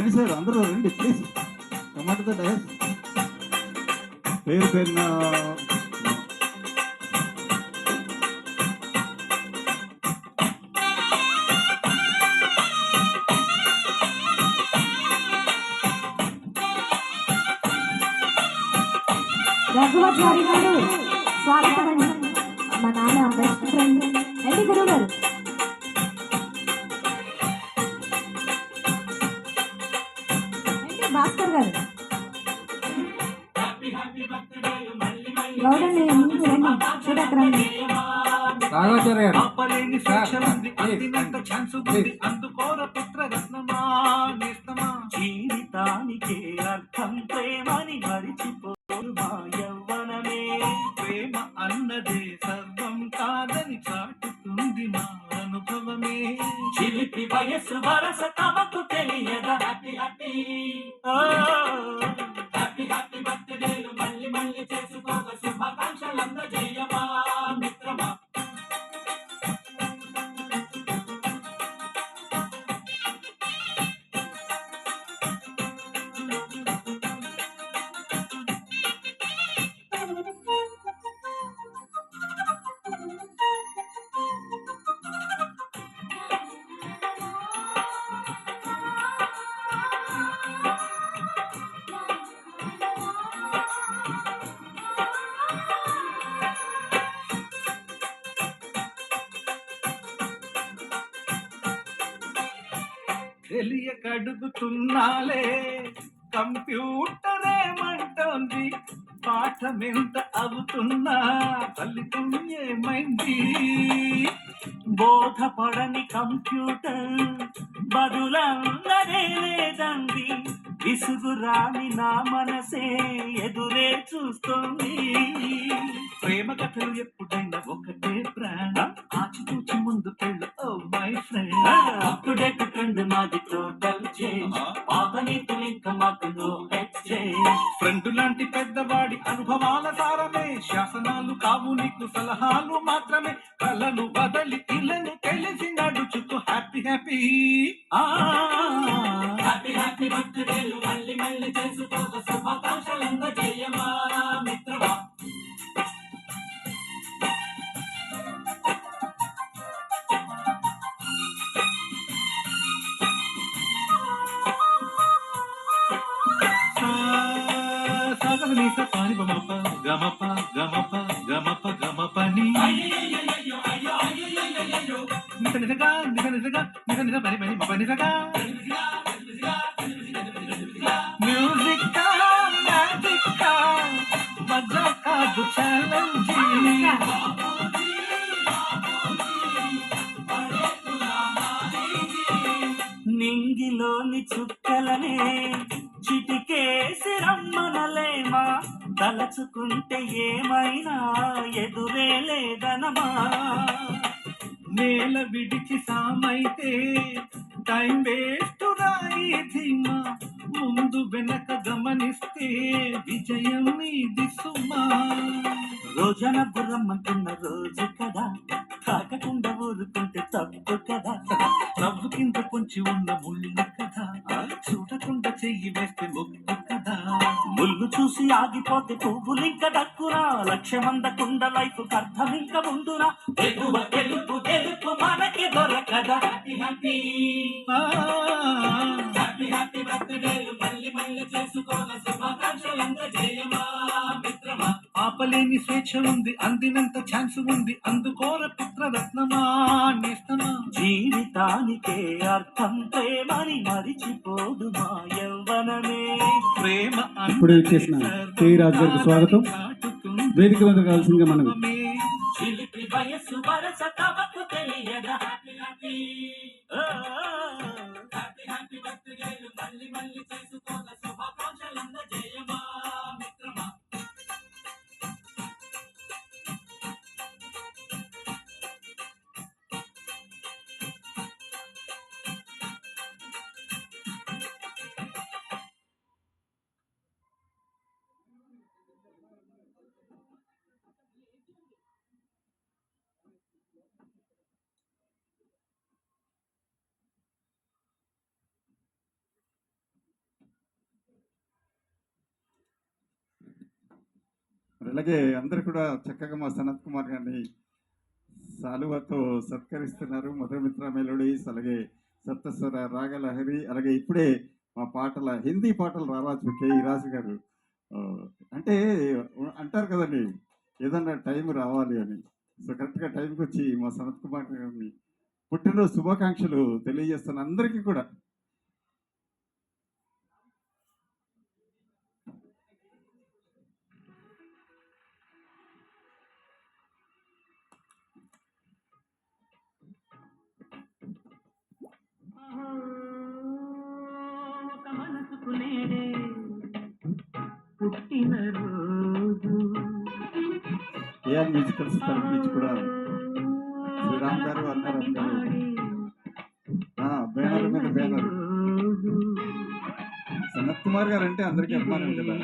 రండి సార్ అందరూ రండి ప్లీజ్ టమాటో డయస్ పేరు పేరున రఘువచారి గారు స్వాగతం అండి. మా నాన్న బెస్ట్ ఫ్రెండ్. రండి గురువు గారు గారు. గౌడండి ముందు రండి. చూడక రండి రాఘవాచార్య గారు జీవితానికే అర్థం ప్రేమని మరిచిపోరు మా యవ్వనమే. ప్రేమ అన్నదే సర్వం కాదని చాటుతుంది మా అనుభవమే. చిలిపి వయస్సు వరస తమకు తెలియదా? హ్యాపీ హ్యాపీ తెలియ కడుగుతున్నాలే కంప్యూటర్ ఏమంటోంది? పాఠమెంత అవుతున్నా? ఫలితం ఏమైంది? బోధపడని కంప్యూటర్ బదులన్నదే లేదండి విసుగురాని నా మనసే ఎదురే చూస్తోంది. ప్రేమ కథలు ఎప్పుడైనా ఒకటే ప్రాణం. ముందు ఓ my friend. Up to date trend మాది టోటల్ చేంజ్ పాత నీతులు ఇంకా మాకు నో ఎక్స్చేంజ్ ఫ్రెండ్ లాంటి పెద్దవాడి అనుభవాల సారమే. శాసనాలు కావు నీకు సలహాలు మాత్రమే. కలను బదలి ఇలను తెలిసి నడుచుకో హ్యాపీ హ్యాపీ. హ్యాపీ హ్యాపీ బర్త్డేలు మళ్ళీ మళ్ళీ చేసుకోక శుభాకాంక్షలంద జయమా సాగర నీస పాని బమప గమప గమప గమప గమపని నిజ నిజగా నిజ నిజగా నిజ నిజ పని పని మప నిజగా. మ్యూజిక్ మ్యాజిక్ మజా కాదు ఛాలెంజ్. నింగిలోని చుక్కలనే తలచుకుంటే ఏమైనా ఎదురే లేదనమా? నేల విడిచి సామైతే టైం వేస్ట్ రాయి ధీమా. ముందు వెనక గమనిస్తే విజయం ఇది సుమా. రోజన గుర్రమ్మంటున్న రోజు కదా. కాకకుండా ఊరుకుంటే తప్పు కదా. నవ్వు కింద కొంచి ఉన్న ముళ్ళు కదా. చూడకుండా చెయ్యి వేస్తే ముక్కు ముళ్ళు చూసి ఆగిపోతే పువ్వులు ఇంకా దక్కురా లక్ష్యం అందకుండా లైఫ్ అర్థం ఇంకా ముందురా ఎగువ గెలుపు గెలుపు మనకి దొరకదా. హ్యాపీ హ్యాపీ హ్యాపీ బర్త్డేలు మళ్ళీ మళ్ళీ చేసుకోవాలి మిత్రమా. ఆపలేని స్వేచ్ఛ ఉంది అందినంత ఛాన్స్ ఉంది అందుకోర పుత్ర రత్నమా నేస్తమా జీవితానికే అర్థం ప్రేమని మరిచిపోదు మా యవ్వనమే. ప్రేమ ఇప్పుడు కె. రాజు గారికి స్వాగతం. వేదిక మీద కావాల్సిందిగా మనవి. చిలిపి వయస్సు వరస తమకు తెలియదా హ్యాపీ హ్యాపీ హ్యాపీ హ్యాపీ బర్త్డేలు మళ్ళీ మళ్ళీ మరి అలాగే అందరు కూడా చక్కగా మా సనత్ కుమార్ గారిని సాలువతో సత్కరిస్తున్నారు. మధురమిత్ర మెలోడీస్ అలాగే సప్తస్వర రాగలహరి అలాగే ఇప్పుడే మా పాటల హిందీ పాటలు రారాజు కే. రాజు గారు. అంటే అంటారు కదండి ఏదన్నా టైం రావాలి అని. సో కరెక్ట్గా టైంకి వచ్చి మా సనత్ కుమార్ గారిని పుట్టినరోజు శుభాకాంక్షలు తెలియజేస్తున్న అందరికీ కూడా ఒక మనసుకు నేడే ఏఆర్ తరఫు నుంచి కూడా శ్రీరామ్ గారు బ్యానర్ మీద బ్యానర్ సనత్ కుమార్ గారు అంటే అందరికీ అభిమానం కదా.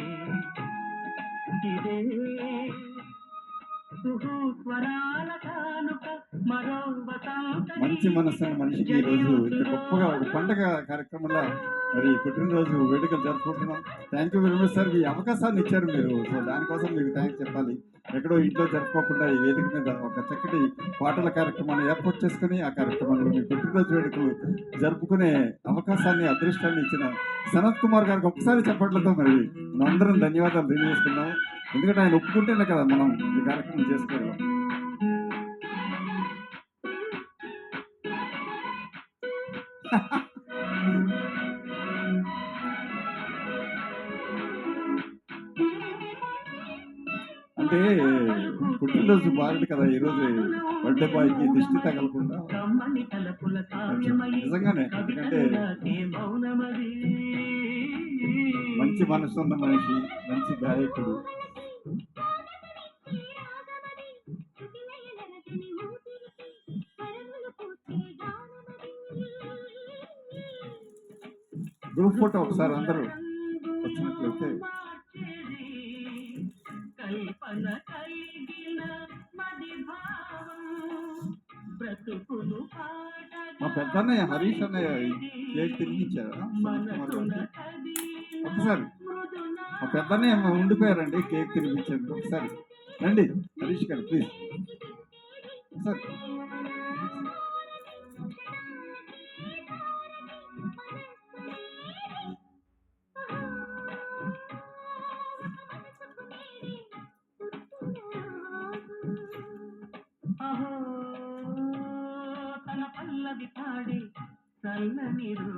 వసంత మంచి మనిషికి ఈ రోజు ఇంత గొప్పగా ఒక పండగ కార్యక్రమంలో మరి పుట్టినరోజు వేడుకలు జరుపుకుంటున్నాం. Thank you very much sir ఈ అవకాశాన్ని ఇచ్చారు మీరు. సో దానికోసం మీకు థ్యాంక్స్ చెప్పాలి. ఎక్కడో ఇంట్లో జరుపుకోకుండా ఈ వేదిక మీద ఒక చక్కటి పాటల కార్యక్రమాన్ని ఏర్పాటు చేసుకుని ఆ కార్యక్రమంలో మీ పుట్టినరోజు వేడుకలు జరుపుకునే అవకాశాన్ని అదృష్టాన్ని ఇచ్చిన సనత్ కుమార్ గారికి ఒకసారి చెప్పట్లతో మరి మనందరం ధన్యవాదాలు తెలియజేస్తున్నాం. ఎందుకంటే ఆయన ఒప్పుకుంటేనే కదా మనం ఈ కార్యక్రమం చేసుకోగలం. అంటే పుట్టినరోజు బాగుంది కదా ఈరోజు బర్త్డే బాయ్కి దిష్టి తగలకుండా. నిజంగానే ఎందుకంటే మంచి మనసు ఉన్న మనిషి మంచి గాయకుడు. గ్రూప్ ఫోటో ఒకసారి అందరూ వచ్చినట్లయితే. కల్పన కలిగిన మది భావం బ్రతుకును మా పెద్దన్నయ్య హరీష్ అన్నయ్య కేక్ తిరిగిచ్చారా ఒకసారి. మా పెద్దన్నయ్య ఉండిపోయారండి కేక్ తినిపించారు ఒకసారి. రండి హరీష్ గారు ప్లీజ్ ఒకసారి. ನಿರು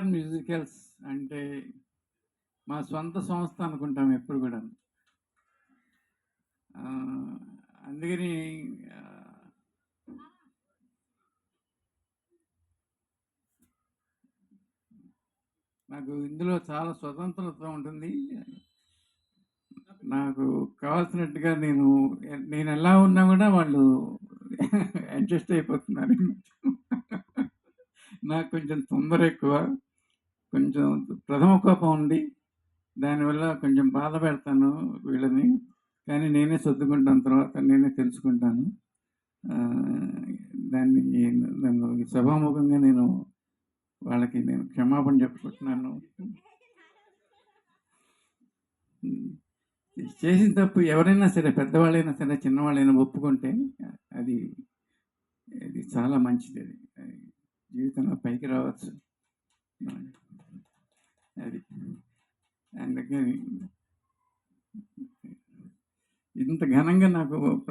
ఏఆర్ మ్యూజికల్స్ అంటే మా సొంత సంస్థ అనుకుంటాం ఎప్పుడు కూడా అందుకని నాకు ఇందులో చాలా స్వతంత్రత ఉంటుంది. నాకు కావాల్సినట్టుగా నేను నేను ఎలా ఉన్నా కూడా వాళ్ళు అడ్జస్ట్ అయిపోతున్నారు. నాకు కొంచెం తొందర ఎక్కువ. కొంచెం ప్రథమ కోపం ఉంది. దానివల్ల కొంచెం బాధ పెడతాను వీళ్ళని. కానీ నేనే సర్దుకుంటాను తర్వాత నేనే తెలుసుకుంటాను. దాన్ని నన్ను సభాముఖంగా నేను వాళ్ళకి నేను క్షమాపణ చెప్పుకుంటున్నాను. చేసిన తప్పు ఎవరైనా సరే పెద్దవాళ్ళైనా సరే చిన్నవాళ్ళైనా ఒప్పుకుంటే అది అది చాలా మంచిది. అది జీవితంలో పైకి రావచ్చు. అది అందుకని ఇంత ఘనంగా నాకు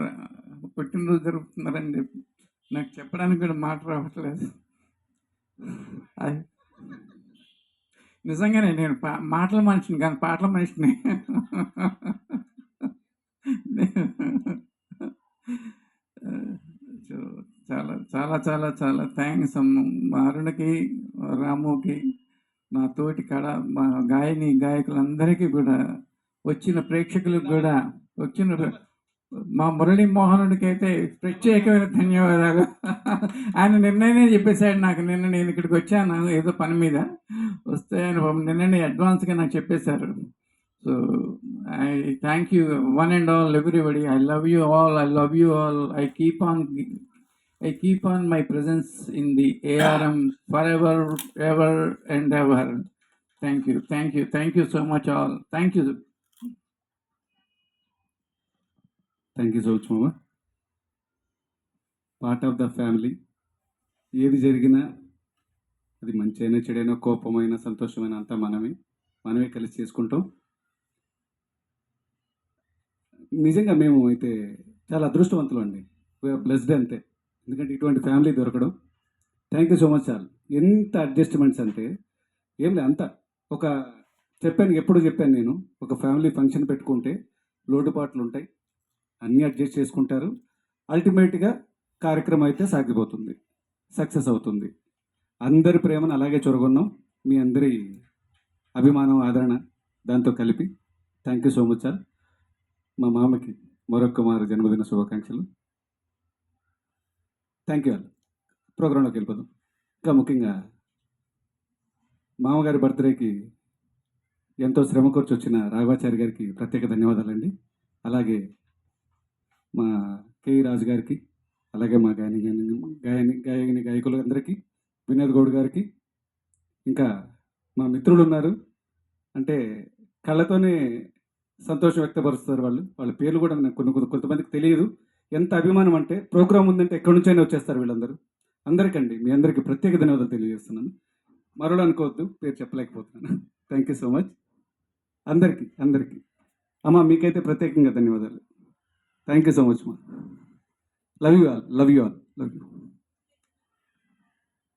పుట్టినరోజు జరుపుతున్నారని చెప్పి నాకు చెప్పడానికి కూడా మాట రావట్లేదు. నిజంగానే నేను పా మాటల మనిషిని కానీ పాటల మనిషిని. చాలా చాలా చాలా చాలా థ్యాంక్స్ మా అరుణకి రాముకి నా తోటి కళ మా గాయని గాయకులందరికీ కూడా వచ్చిన ప్రేక్షకులకు కూడా వచ్చిన మా మురళీ మోహనుడికి అయితే ప్రత్యేకమైన ధన్యవాదాలు. ఆయన నిన్ననే చెప్పేశాడు నాకు నిన్న నేను ఇక్కడికి వచ్చాను ఏదో పని మీద. వస్తే ఆయన నిన్ననే అడ్వాన్స్గా నాకు చెప్పేశారు. So I thank you one and all everybody. I love you all I love you all I keep on I keep on my presence in the ARM for ever ever and ever thank you thank you thank you so much all thank you thank you so much మామ part of the family ఏది జరిగినా అది మంచి అయినా చెడైనా కోపమైన సంతోషమైన అంతా మనమే మనమే కలిసి చేసుకుంటాం. నిజంగా మేము అయితే చాలా అదృష్టవంతులు అండి. బ్లెస్డ్ అంతే. ఎందుకంటే ఇటువంటి ఫ్యామిలీ దొరకడం. Thank you so much sir ఎంత అడ్జస్ట్మెంట్స్ అంటే ఏం లేదు అంత. ఒక చెప్పాను ఎప్పుడు చెప్పాను నేను ఒక ఫ్యామిలీ ఫంక్షన్ పెట్టుకుంటే లోటుపాట్లు ఉంటాయి. అన్నీ అడ్జస్ట్ చేసుకుంటారు. అల్టిమేట్గా కార్యక్రమం అయితే సాగిపోతుంది. సక్సెస్ అవుతుంది. అందరి ప్రేమను అలాగే చొరగొన్నాం. మీ అందరి అభిమానం ఆదరణ దాంతో కలిపి. Thank you so much sir మా మామకి మరొక మారు జన్మదిన శుభాకాంక్షలు. థ్యాంక్ యూ ప్రోగ్రాంలోకి వెళ్ళిపోదాం. ఇంకా ముఖ్యంగా మామగారి బర్త్డేకి ఎంతో శ్రమ కూర్చి వచ్చిన రాఘవాచారి గారికి ప్రత్యేక ధన్యవాదాలండి. అలాగే మా కేఈ రాజు గారికి అలాగే మా గాయని గాయని గాయని గాయకులు అందరికీ వినోద్ గౌడ్ గారికి ఇంకా మా మిత్రులు ఉన్నారు. అంటే కళ్ళతోనే సంతోషం వ్యక్తపరుస్తారు వాళ్ళు. వాళ్ళ పేర్లు కూడా నాకు కొన్ని కొన్ని- కొంతమందికి తెలియదు. ఎంత అభిమానం అంటే ప్రోగ్రామ్ ఉందంటే ఎక్కడి నుంచైనా వచ్చేస్తారు వీళ్ళందరూ. అందరికండి మీ అందరికీ ప్రత్యేక ధన్యవాదాలు తెలియజేస్తున్నాను. మరోడు అనుకోవద్దు పేరు చెప్పలేకపోతున్నాను. థ్యాంక్ యూ సో మచ్ అందరికీ అందరికీ. అమ్మ మీకైతే ప్రత్యేకంగా ధన్యవాదాలు. థ్యాంక్ యూ సో మచ్ మా love you all love you all love you